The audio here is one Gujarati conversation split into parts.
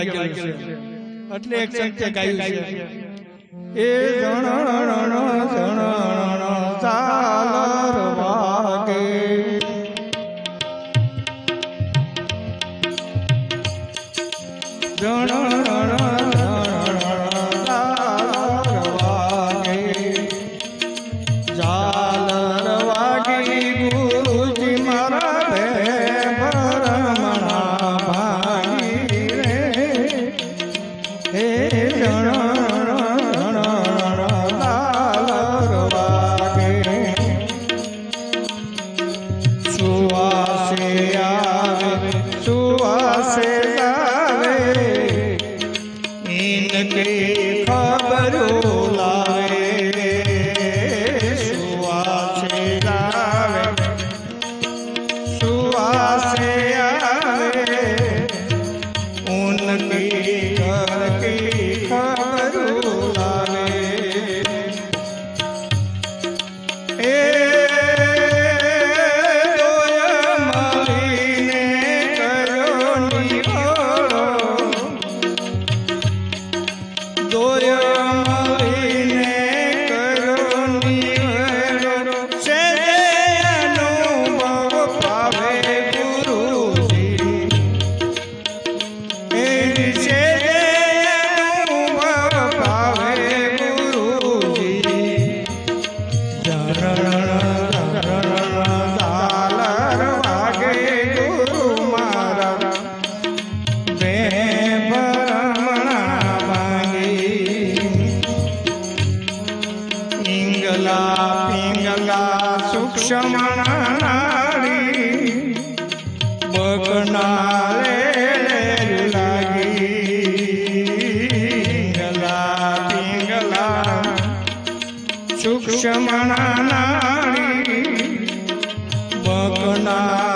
વાગેલું છે. એટલે એક સંતે ગાયું છે. એ જણ જણ જણ ચાલ सुहा you. શમણાણી બકના સૂક્ષ્મણાણી બકના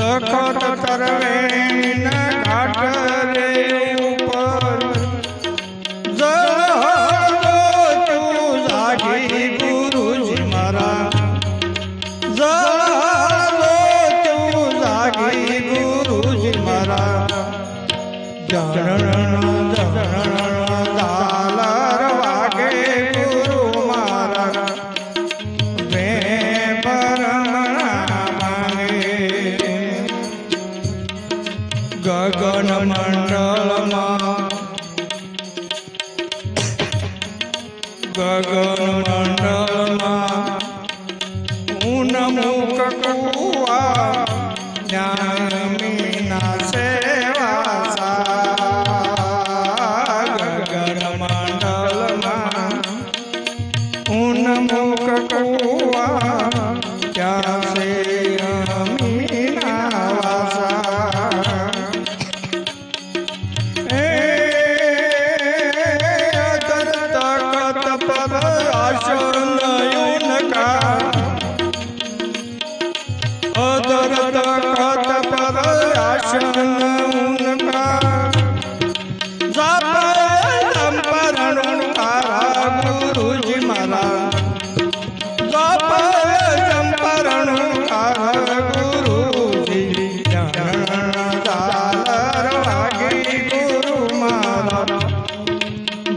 તખત તરવેણ ઘાટ રે ઉપર તું જાગી ગુરુજી મારા તું જાગી ગુરુજી દાલા ગગન મંડળમાં. ગગન મંડળમાં. હું નમો કકુઆ જ્ઞાન મીના સેવા સા ગગન મંડળમાં. હું નમો જ્ઞાન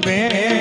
में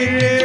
Yeah.